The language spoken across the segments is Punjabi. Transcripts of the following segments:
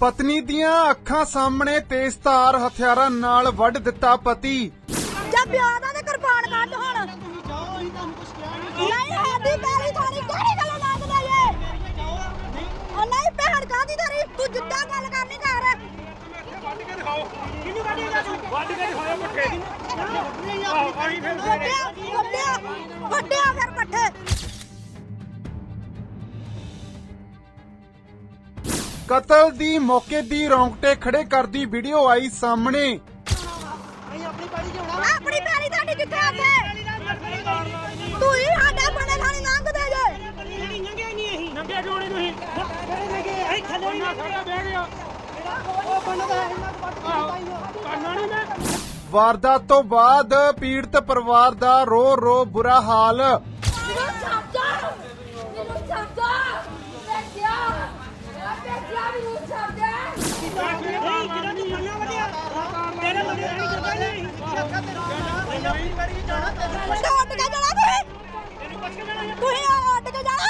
ਪਤਨੀ ਦੀਆਂ ਅੱਖਾਂ ਸਾਹਮਣੇ ਤੇਜ਼ਧਾਰ ਹਥਿਆਰਾਂ ਨਾਲ ਵੱਢ ਦਿੱਤਾ ਪਤੀ। ਜਾਂ ਪਿਆਰ ਦਾ ਤੇ ਕੁਰਬਾਨ ਕੱਢ ਹੁਣ। ਨਹੀਂ, ਸਾਡੀ ਪੈਲੀ ਥਾਣੀ ਕਿਹੜੀ ਗੱਲੋਂ ਮੰਗਦਾ ਜੇ? ਉਹ ਨਹੀਂ, ਭੈਣ ਕਾਦੀ ਤੇਰੀ? ਤੂੰ ਜਿੱਦਾਂ ਗੱਲ ਕਰਨੀ ਕਰ। ਵੱਡਿਆ ਵੱਡਿਆ ਵੱਡਿਆ ਫਿਰ ਪੱਠੇ। ਕਤਲ ਦੀ ਮੌਕੇ ਦੀ ਰੌਂਗਟੇ ਖੜੇ ਕਰਦੀ ਵੀਡੀਓ ਆਈ ਸਾਹਮਣੇ। ਆਪਣੀ ਪੈਲੀ ਤੁਹਾਡੀ ਕਿੱਥੇ ਆਵੇ ਤੂੰ ਹੀ ਸਾਡਾ ਬਣੇ ਥਾਣੀ ਲੰਘਦੇ ਜੇ। ਨੰਗੇ ਕਿਉਂ ਨਹੀਂ ਤੁਸੀਂ? ਅਸੀਂ ਥੱਲੇ ਨਹੀਂ ਸਾਡਾ ਬਹਿ ਗਿਆ। ਉਹ ਬੰਦਾ ਕਰਨਾ ਨਹੀਂ ਮੈਂ। ਵਾਰਦਾਤ ਤੋਂ ਬਾਅਦ ਪੀੜਤ ਪਰਿਵਾਰ ਦਾ ਰੋ ਰੋ ਬੁਰਾ ਹਾਲ ਮੈਨੂੰ ਸਮਝਾ ਮੈਨੂੰ ਸਮਝਾ ਦੇਖਿਆ ਦੇਖਿਆ ਮੈਨੂੰ ਸਮਝਾ ਨਹੀਂ ਜਿਹੜਾ ਤੂੰ ਮੰਨਿਆ ਵਧਿਆ ਤੇਰੇ ਮੰਨੇ ਨਹੀਂ ਕਰਦਾ ਨਹੀਂ ਨਹੀਂ ਵਾਰੀ ਜਾਣਾ ਤੈਨੂੰ ਮੁੰਡਾ ਉੱਡ ਕੇ ਜਾਣਾ ਤੁਸੀਂ ਤੁਸੀਂ ਆ ਉੱਡ ਕੇ ਜਾਣਾ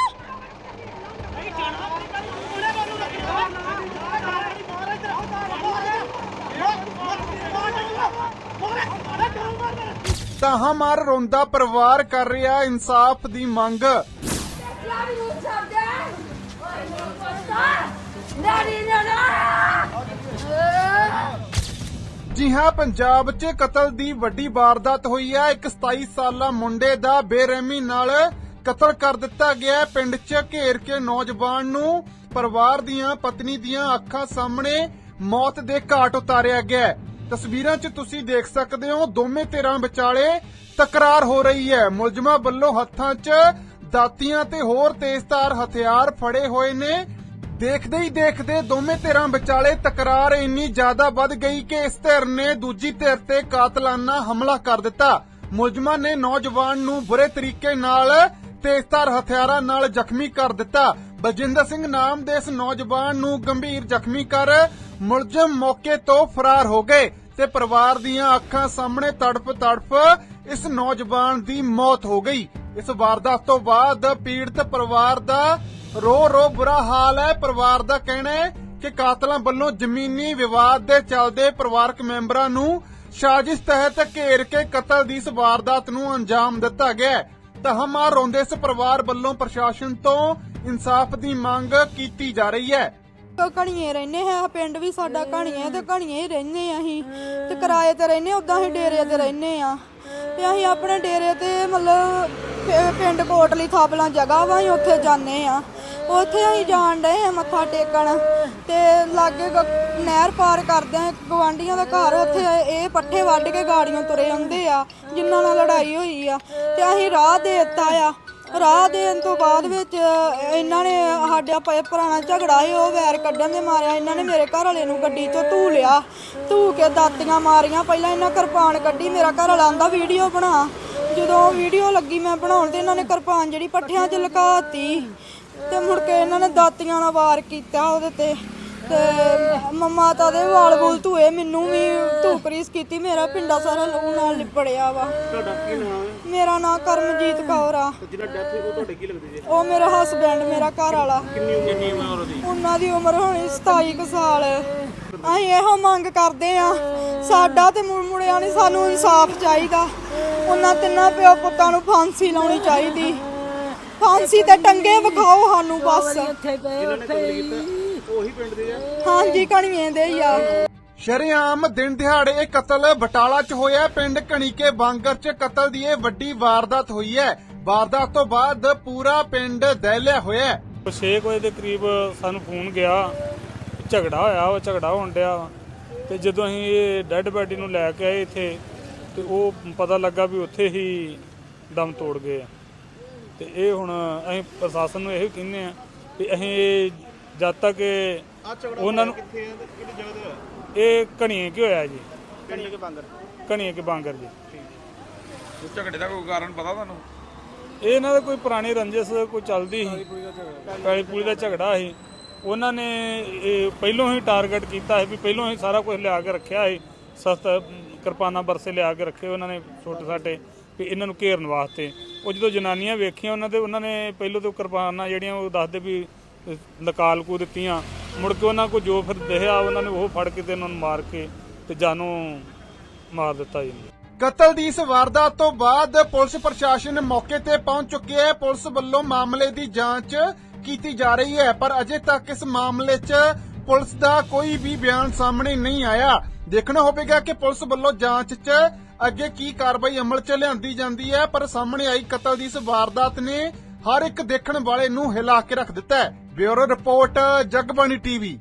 ਨਹੀਂ ਮਾਰ ਰੋਂਦਾ ਪਰਿਵਾਰ ਕਰ ਰਿਹਾ ਇਨਸਾਫ ਦੀ ਮੰਗ। ਦੇਖਿਆ ਮੈਨੂੰ ਸਮਝਾ ਓਏ ਮੈਨੂੰ ਪਤਾ ਨਾਨੀ ਨਾਨਾ ਜੀ ਹਾਂ, ਪੰਜਾਬ 'ਚ ਕਤਲ ਦੀ ਵੱਡੀ ਵਾਰਦਾਤ ਹੋਈ ਹੈ। ਇੱਕ 27 ਸਾਲਾ ਮੁੰਡੇ ਦਾ ਬੇਰਹਿਮੀ ਨਾਲ ਕਤਲ ਕਰ ਦਿੱਤਾ ਗਿਆ ਪਿੰਡ 'ਚ ਘੇਰ ਕੇ ਨੌਜਵਾਨ ਨੂੰ ਪਰਿਵਾਰ ਦੀਆਂ ਪਤਨੀ ਦੀਆਂ ਅੱਖਾਂ ਸਾਹਮਣੇ ਮੌਤ ਦੇ ਘਾਟ ਉਤਾਰਿਆ ਗਿਆ ਤਸਵੀਰਾਂ 'ਚ ਤੁਸੀਂ ਦੇਖ ਸਕਦੇ ਹੋ, ਦੋਵੇਂ ਧਿਰਾਂ ਵਿਚਾਲੇ ਤਕਰਾਰ ਹੋ ਰਹੀ ਹੈ। ਮੁਲਜ਼ਮਾਂ ਵੱਲੋਂ ਹੱਥਾਂ 'ਚ ਦਾਤੀਆਂ ਤੇ ਹੋਰ ਤੇਜ਼ਧਾਰ ਹਥਿਆਰ ਫੜੇ ਹੋਏ ਨੇ। ਦੇਖਦੇ ਹੀ ਦੇਖਦੇ ਦੋਵੇਂ ਧਿਰਾਂ ਵਿਚਾਲੇ ਤਕਰਾਰ ਇੰਨੀ ਜ਼ਿਆਦਾ ਵੱਧ ਗਈ ਕਿ ਇਸ ਧਿਰ ਨੇ ਦੂਜੀ ਧਿਰ ਤੇ ਕਾਤਲਾਨਾ ਹਮਲਾ ਕਰ ਦਿੱਤਾ। ਮੁਲਜ਼ਮਾਂ ਨੇ ਨੌਜਵਾਨ ਨੂੰ ਬੁਰੇ ਤਰੀਕੇ ਨਾਲ ਤੇਜ਼ਧਾਰ ਹਥਿਆਰਾਂ ਨਾਲ ਜ਼ਖਮੀ ਕਰ ਦਿੱਤਾ। ਬਲਜਿੰਦਰ ਸਿੰਘ ਨਾਮ ਦੇ ਇਸ ਨੌਜਵਾਨ ਨੂੰ ਗੰਭੀਰ ਜ਼ਖਮੀ ਕਰ ਮੁਲਜ਼ਮ ਮੌਕੇ ਤੋਂ ਫਰਾਰ ਹੋ ਗਏ ਤੇ ਪਰਿਵਾਰ ਦੀਆਂ ਅੱਖਾਂ ਸਾਹਮਣੇ ਤੜਪ ਤੜਪ ਇਸ ਨੌਜਵਾਨ ਦੀ ਮੌਤ ਹੋ ਗਈ। ਇਸ ਵਾਰਦਾਤ ਤੋਂ ਬਾਅਦ ਪੀੜਤ ਪਰਿਵਾਰ ਦਾ ਰੋ ਰੋ ਬੁਰਾ ਹਾਲ ਹੈ। ਪਰਿਵਾਰ ਦਾ ਕਹਿਣਾ ਹੈ ਕਿ ਕਾਤਲਾਂ ਵੱਲੋਂ ਜ਼ਮੀਨੀ ਵਿਵਾਦ ਦੇ ਚੱਲਦੇ ਪਰਿਵਾਰਕ ਮੈਂਬਰਾਂ ਨੂੰ ਸਾਜ਼ਿਸ਼ ਤਹਿਤ ਘੇਰ ਕੇ ਕਤਲ ਦੀ ਇਸ ਵਾਰਦਾਤ ਨੂੰ ਅੰਜਾਮ ਦਿੱਤਾ ਗਿਆ ਹੈ। ਤਹਮਾਰ ਰੋਂਦੇ ਇਸ ਪਰਿਵਾਰ ਵੱਲੋਂ ਪ੍ਰਸ਼ਾਸਨ ਤੋਂ ਇਨਸਾਫ ਦੀ ਮੰਗ ਕੀਤੀ ਜਾ ਰਹੀ ਹੈ। ਕਣੀਏ ਰਹਿੰਦੇ ਹਾਂ ਪਿੰਡ ਵੀ ਸਾਡਾ ਕਣੀਏ ਤੇ ਕਣੀਏ ਹੀ ਰਹਿੰਦੇ ਆ ਅਸੀਂ। ਤੇ ਕਿਰਾਏ ਤੇ ਰਹਿੰਦੇ ਉਦਾਂ ਅਸੀਂ ਡੇਰੇ ਤੇ ਰਹਿੰਦੇ ਆ ਤੇ ਅਸੀਂ ਆਪਣੇ ਡੇਰੇ ਤੇ ਮਤਲਬ ਪਿੰਡ ਕੋਟਲੀ ਥਾਪਲਾਂ ਜਗ੍ਹਾ ਵਾ ਅਸੀਂ ਉੱਥੇ ਜਾਂਦੇ ਆ ਉੱਥੇ ਅਸੀਂ ਜਾਣ ਡਏ ਆ ਮੱਥਾ ਟੇਕਣ ਤੇ ਲਾਗੇ ਗ- ਨਹਿਰ ਪਾਰ ਕਰਦੇ ਆ ਗਵਾਂਡੀਆਂ ਦਾ ਘਰ ਉੱਥੇ ਇਹ ਪੱਠੇ ਵੱਢ ਕੇ ਗਾੜੀਆਂ ਤੁਰੇ ਆਉਂਦੇ ਆ, ਜਿਨ੍ਹਾਂ ਨਾਲ ਲੜਾਈ ਹੋਈ ਆ ਤੇ ਅਸੀਂ ਰਾਹ ਦੇ ਦਿੱਤਾ ਆ। ਰਾਹ ਦੇਣ ਤੋਂ ਬਾਅਦ ਵਿੱਚ ਇਹਨਾਂ ਨੇ ਸਾਡਾ ਪ- ਪੁਰਾਣਾ ਝਗੜਾ ਸੀ, ਉਹ ਵੈਰ ਕੱਢਣ ਦੇ ਮਾਰਿਆ, ਇਹਨਾਂ ਨੇ ਮੇਰੇ ਘਰ ਵਾਲੇ ਨੂੰ ਗੱਡੀ 'ਚੋਂ ਧੂ ਲਿਆ, ਧੂ ਕੇ ਦਾਤੀਆਂ ਮਾਰੀਆਂ, ਪਹਿਲਾਂ ਇਹਨਾਂ ਕਿਰਪਾਨ ਕੱਢੀ, ਮੇਰਾ ਘਰ ਵਾਲਾ ਆਂਦਾ ਵੀਡੀਓ ਬਣਾ। ਜਦੋਂ ਵੀਡੀਓ ਲੱਗੀ ਮੈਂ ਬਣਾਉਣ ਤੇ ਇਹਨਾਂ ਨੇ ਕਿਰਪਾਨ ਜਿਹੜੀ ਪੱਠਿਆਂ 'ਚ ਲੁਕਾਤੀ ਤੇ ਦਾਤੀਆਂ ਨਾਲ ਵਾਰ ਕੀਤਾ ਉਹਦੇ ਤੇ। ਤੇ ਮੰਮਾ ਤਾਂ ਦੇ ਵਾਲ ਬੁਲ ਧੂਏ ਮੈਨੂੰ ਵੀ ਧੂਕਰੀਸ ਕੀਤੀ। ਮੇਰਾ ਪਿੰਡਾ ਸਾਰਾ ਲਹੂ ਨਾਲ ਲਿਪੜਿਆ ਵਾ। ਤੁਹਾਡਾ ਕੀ ਨਾਮ ਹੈ? ਮੇਰਾ ਨਾਮ ਕਰਮਜੀਤ ਕੌਰ ਆ। ਜਿਹੜਾ ਡੈਥ ਉਹ ਤੁਹਾਡੇ ਕੀ ਲੱਗਦੇ ਜੀ? ਉਹ ਮੇਰਾ ਹਸਬੈਂਡ ਮੇਰਾ ਘਰ ਵਾਲਾ। ਕਿੰਨੀ ਉਮਰ ਕਿੰਨੀ ਉਮਰ ਉਹਦੀ? ਉਹਨਾਂ ਦੀ ਉਮਰ ਹੋਣੀ 27 ਕੁ ਸਾਲ। ਅਸੀਂ ਇਹੋ ਮੰਗ ਕਰਦੇ ਆ। ਸਾਡਾ ਤੇ ਮੁੜਿਆ ਨਹੀਂ ਸਾਨੂੰ ਇਨਸਾਫ ਚਾਹੀਦਾ। ਉਹਨਾਂ ਤਿੰਨਾਂ ਪਿਓ ਪੁੱਤਾਂ ਨੂੰ ਫਾਂਸੀ ਲਾਉਣੀ ਚਾਹੀਦੀ। ਫਾਂਸੀ ਤੇ ਟੰਗੇ ਵਿਖਾਓ ਸਾਨੂੰ ਬਸ। ਉਹੀ ਪਿੰਡ ਦੇ ਆ। ਹਾਂਜੀ ਕਣੀਏ ਦੇ ਹੀ ਆ। ਸ਼ਰੇਆਮ ਦਿਨ ਦਿਹਾੜੇ ਇਹ ਕਤਲ ਬਟਾਲਾ 'ਚ ਹੋਇਆ। ਪਿੰਡ ਕਣੀਕੇ ਬਾਂਗਰ 'ਚ ਕਤਲ ਦੀ ਇਹ ਵੱਡੀ ਵਾਰਦਾਤ ਹੋਈ ਹੈ। ਵਾਰਦਾਤ ਤੋਂ ਬਾਅਦ ਪੂਰਾ ਪਿੰਡ ਦਹਿਲਿਆ ਹੋਇਆ ਹੈ। 6 ਵਜੇ ਦੇ ਕਰੀਬ ਸਾਨੂੰ ਫੋਨ ਗਿਆ। ਝਗੜਾ ਹੋਇਆ ਉਹ ਝਗੜਾ ਹੋਣ ਡਿਆ ਵਾ। ਤੇ ਜਦੋਂ ਅਸੀਂ ਇਹ ਡੈੱਡ ਬੈਡੀ ਨੂੰ ਲੈ ਕੇ ਆਏ ਇੱਥੇ ਤੇ ਉਹ ਪਤਾ ਲੱਗਾ ਵੀ ਉੱਥੇ ਹੀ ਦਮ ਤੋੜ ਗਏ ਆ। ਤੇ ਇਹ ਹੁਣ ਅਸੀਂ ਪ੍ਰਸ਼ਾਸਨ ਨੂੰ ਇਹ ਕਹਿੰਦੇ ਆ ਵੀ ਅਸੀਂ ਜਦ ਤੱਕ ਇਹ ਉਹਨਾਂ ਨੂੰ ਕਿੱਥੇ ਆ ਤੇ ਕਿਹੜੀ ਜਗ੍ਹਾ ਤੇ ਹੋਇਆ? ਇਹ ਘਣੀਏ ਕਿ ਹੋਇਆ ਜੀ। ਕਿਹੜੀ ਕੇ ਬਾਂਦਰ? ਘਣੀਏ ਕਿ ਬਾਂਗਰ ਜੀ। ਉਸ ਝਗੜੇ ਦਾ ਕੋਈ ਕਾਰਨ ਪਤਾ ਤੁਹਾਨੂੰ? ਇਹ ਇਹਨਾਂ ਦਾ ਕੋਈ ਪੁਰਾਣੀ ਰੰਜਿਸ਼ ਕੋਈ ਚੱਲਦੀ ਸੀ। ਕਾਲੀ ਪੂਰੀ ਦਾ ਝਗੜਾ। ਸੀ। ਉਹਨਾਂ ਨੇ ਇਹ ਪਹਿਲੋਂ ਹੀ ਟਾਰਗੇਟ ਕੀਤਾ ਸੀ ਵੀ ਪਹਿਲੋਂ ਹੀ ਸਾਰਾ ਕੁਝ ਲਿਆ ਕੇ ਰੱਖਿਆ ਸੀ। ਸਸਤਾ ਕਿਰਪਾਨਾਂ ਬਰਸੇ ਲਿਆ ਕੇ ਰੱਖੇ ਉਹਨਾਂ ਨੇ ਛੋਟੇ ਛਾਟੇ ਵੀ ਇਹਨਾਂ ਨੂੰ ਘੇਰਨ ਵਾਸਤੇ। ਉਹ ਜਦੋਂ ਜਨਾਨੀਆਂ ਵੇਖੀਆਂ ਉਹਨਾਂ ਦੇ, ਉਹਨਾਂ ਨੇ ਪਹਿਲੋਂ ਤੋਂ ਕਿਰਪਾਨਾਂ ਜਿਹੜੀਆਂ ਉਹ ਦੱਸਦੇ ਵੀ ਲਕਾਲ ਕੂ ਦਿੱਤੀਆਂ। ਮੁੜ ਕੇ ਉਹਨਾਂ ਕੋ ਜੋ ਫਿਰ ਦਿਖਿਆ, ਉਹਨਾਂ ਨੇ ਉਹ ਫੜ ਕੇ ਤੇ ਉਹਨਾਂ ਨੂੰ ਮਾਰ ਕੇ ਤੇ ਜਾਨੋਂ ਮਾਰ ਦਿੱਤਾ ਜੀ। ਕਤਲ ਦੀ ਇਸ ਵਾਰਦਾਤ ਤੋਂ ਬਾਅਦ ਪੁਲਿਸ ਪ੍ਰਸ਼ਾਸਨ ਮੌਕੇ ਤੇ ਪਹੁੰਚ ਚੁੱਕਿਆ ਹੈ। ਪੁਲਿਸ ਵੱਲੋਂ ਮਾਮਲੇ ਦੀ ਜਾਂਚ ਕੀਤੀ ਜਾ ਰਹੀ ਹੈ, ਪਰ ਅਜੇ ਤੱਕ ਇਸ ਮਾਮਲੇ 'ਚ ਪੁਲਿਸ ਦਾ ਕੋਈ ਵੀ ਬਿਆਨ ਸਾਹਮਣੇ ਨਹੀਂ ਆਇਆ। ਦੇਖਣਾ ਹੋਵੇਗਾ ਕਿ ਪੁਲਿਸ ਵੱਲੋਂ ਜਾਂਚ 'ਚ ਅੱਗੇ ਕੀ ਕਾਰਵਾਈ ਅਮਲ 'ਚ ਲਿਆਂਦੀ ਜਾਂਦੀ ਹੈ, ਪਰ ਸਾਹਮਣੇ ਆਈ ਕਤਲ ਦੀ ਇਸ ਵਾਰਦਾਤ ਨੇ ਹਰ ਇੱਕ ਦੇਖਣ ਵਾਲੇ ਨੂੰ ਹਿਲਾ ਕੇ ਰੱਖ ਦਿੱਤਾ ਹੈ। Bureau report, Jagbani TV.